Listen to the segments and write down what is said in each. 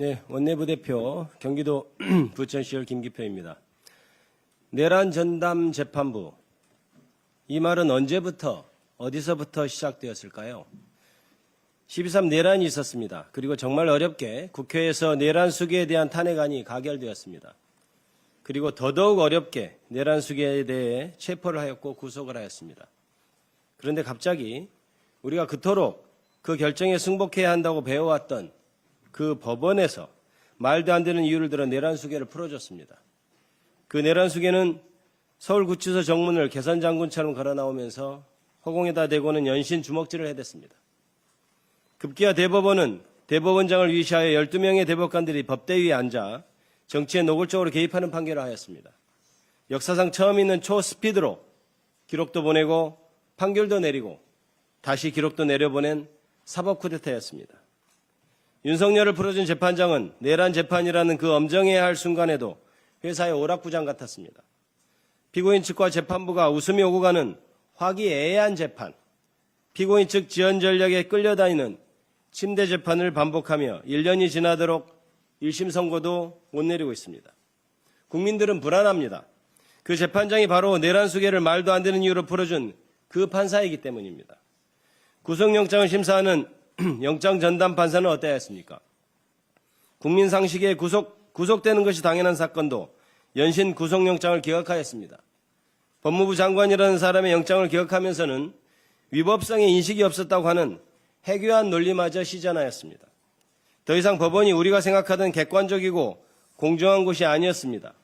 네, 원내부 대표 경기도 부천시열 김기표입니다. 내란 전담 재판부 이 말은 언제부터 어디서부터 시작되었을까요? 12.3 내란이 있었습니다. 그리고 정말 어렵게 국회에서 내란 수계에 대한 탄핵안이 가결되었습니다. 그리고 더더욱 어렵게 내란 수계에 대해 체포를 하였고 구속을 하였습니다. 그런데 갑자기 우리가 그토록 그 결정에 승복해야 한다고 배워왔던 그 법원에서 말도 안 되는 이유를 들어 내란 수계를 풀어줬습니다. 그 내란 수계는 서울구치소 정문을 개선장군처럼 걸어 나오면서 허공에다 대고는 연신 주먹질을 해댔습니다. 급기야 대법원은 대법원장을 위시하여 12명의 대법관들이 법대 위에 앉아 정치에 노골적으로 개입하는 판결을 하였습니다. 역사상 처음 있는 초스피드로 기록도 보내고 판결도 내리고 다시 기록도 내려보낸 사법 쿠데타였습니다. 윤석열을 풀어준 재판장은 내란 재판이라는 그 엄정해야 할 순간에도 회사의 오락부장 같았습니다. 피고인 측과 재판부가 웃음이 오고 가는 화기애애한 재판, 피고인 측 지연 전략에 끌려다니는 침대 재판을 반복하며 1년이 지나도록 1심 선고도 못 내리고 있습니다. 국민들은 불안합니다. 그 재판장이 바로 내란 수계를 말도 안 되는 이유로 풀어준 그 판사이기 때문입니다. 구속영장을 심사하는 영장 전담 판사는 어떠했습니까? 국민 상식에 구속, 구속되는 것이 당연한 사건도 연신 구속영장을 기각하였습니다. 법무부 장관이라는 사람의 영장을 기각하면서는 위법성의 인식이 없었다고 하는 해교한 논리마저 시전하였습니다. 더 이상 법원이 우리가 생각하던 객관적이고 공정한 곳이 아니었습니다.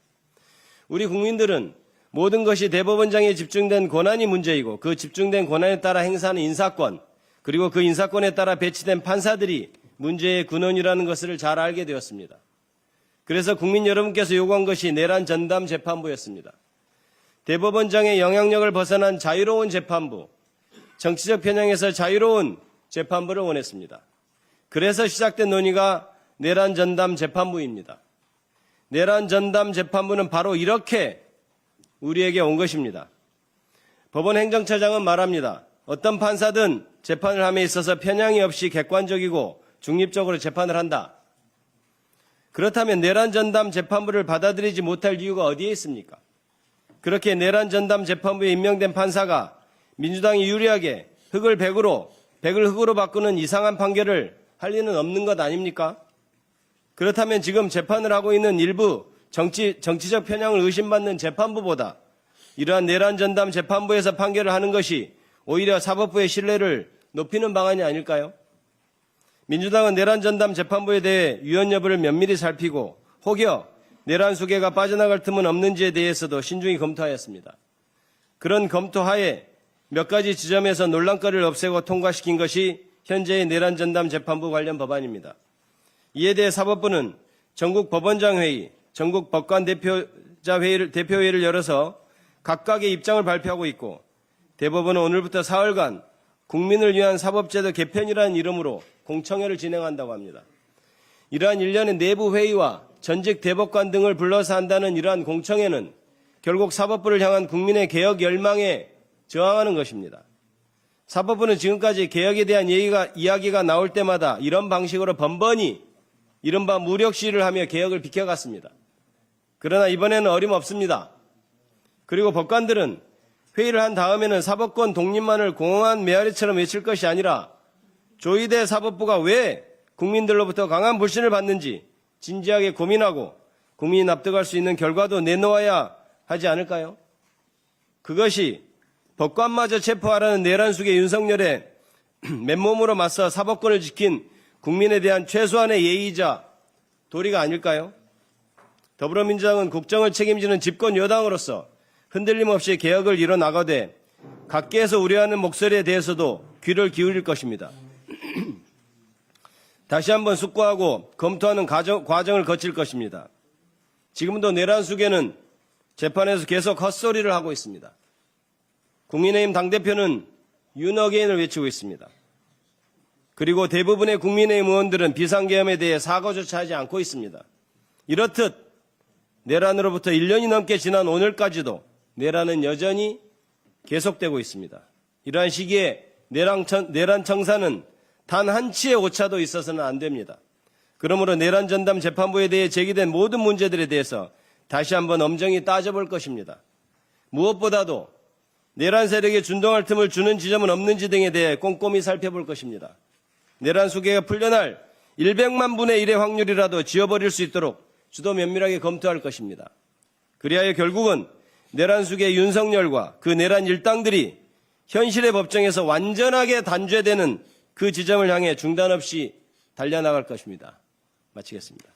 우리 국민들은 모든 것이 대법원장에 집중된 권한이 문제이고 그 집중된 권한에 따라 행사하는 인사권 그리고 그 인사권에 따라 배치된 판사들이 문제의 근원이라는 것을 잘 알게 되었습니다. 그래서 국민 여러분께서 요구한 것이 내란 전담 재판부였습니다. 대법원장의 영향력을 벗어난 자유로운 재판부, 정치적 편향에서 자유로운 재판부를 원했습니다. 그래서 시작된 논의가 내란 전담 재판부입니다. 내란 전담 재판부는 바로 이렇게 우리에게 온 것입니다. 법원 행정처장은 말합니다. 어떤 판사든 재판을 함에 있어서 편향이 없이 객관적이고 중립적으로 재판을 한다. 그렇다면 내란 전담 재판부를 받아들이지 못할 이유가 어디에 있습니까? 그렇게 내란 전담 재판부에 임명된 판사가 민주당이 유리하게 흑을 백으로 백을 흑으로 바꾸는 이상한 판결을 할 리는 없는 것 아닙니까? 그렇다면 지금 재판을 하고 있는 일부 정치, 정치적 편향을 의심받는 재판부보다 이러한 내란 전담 재판부에서 판결을 하는 것이 오히려 사법부의 신뢰를 높이는 방안이 아닐까요? 민주당은 내란 전담 재판부에 대해 위헌 여부를 면밀히 살피고 혹여 내란 수계가 빠져나갈 틈은 없는지에 대해서도 신중히 검토하였습니다. 그런 검토하에 몇 가지 지점에서 논란거리를 없애고 통과시킨 것이 현재의 내란 전담 재판부 관련 법안입니다. 이에 대해 사법부는 전국 법원장 회의, 전국 법관 대표자 회의를 대표회의를 열어서 각각의 입장을 발표하고 있고 대법원은 오늘부터 사흘간 국민을 위한 사법제도 개편이라는 이름으로 공청회를 진행한다고 합니다. 이러한 일련의 내부 회의와 전직 대법관 등을 불러서 한다는 이러한 공청회는 결국 사법부를 향한 국민의 개혁 열망에 저항하는 것입니다. 사법부는 지금까지 개혁에 대한 얘기가, 이야기가 나올 때마다 이런 방식으로 번번이 이른바 무력 시위를 하며 개혁을 비켜갔습니다. 그러나 이번에는 어림없습니다. 그리고 법관들은 회의를 한 다음에는 사법권 독립만을 공허한 메아리처럼 외칠 것이 아니라 조희대 사법부가 왜 국민들로부터 강한 불신을 받는지 진지하게 고민하고 국민이 납득할 수 있는 결과도 내놓아야 하지 않을까요? 그것이 법관마저 체포하라는 내란 속의 윤석열의 맨몸으로 맞서 사법권을 지킨 국민에 대한 최소한의 예의이자 도리가 아닐까요? 더불어민주당은 국정을 책임지는 집권 여당으로서 흔들림 없이 개혁을 이뤄나가되 각계에서 우려하는 목소리에 대해서도 귀를 기울일 것입니다. 다시 한번 숙고하고 검토하는 과정, 과정을 거칠 것입니다. 지금도 내란 수계는 재판에서 계속 헛소리를 하고 있습니다. 국민의힘 당대표는 윤어게인을 외치고 있습니다. 그리고 대부분의 국민의힘 의원들은 비상계엄에 대해 사과조차 하지 않고 있습니다. 이렇듯 내란으로부터 1년이 넘게 지난 오늘까지도 내란은 여전히 계속되고 있습니다. 이러한 시기에 내란, 청사는 단한 치의 오차도 있어서는 안 됩니다. 그러므로 내란 전담 재판부에 대해 제기된 모든 문제들에 대해서 다시 한번 엄정히 따져볼 것입니다. 무엇보다도 내란 세력에 준동할 틈을 주는 지점은 없는지 등에 대해 꼼꼼히 살펴볼 것입니다. 내란 수계가 풀려날 100만 분의 1의 확률이라도 지워버릴 수 있도록 주도 면밀하게 검토할 것입니다. 그리하여 결국은 내란 수계 윤석열과 그 내란 일당들이 현실의 법정에서 완전하게 단죄되는 그 지점을 향해 중단 없이 달려나갈 것입니다. 마치겠습니다.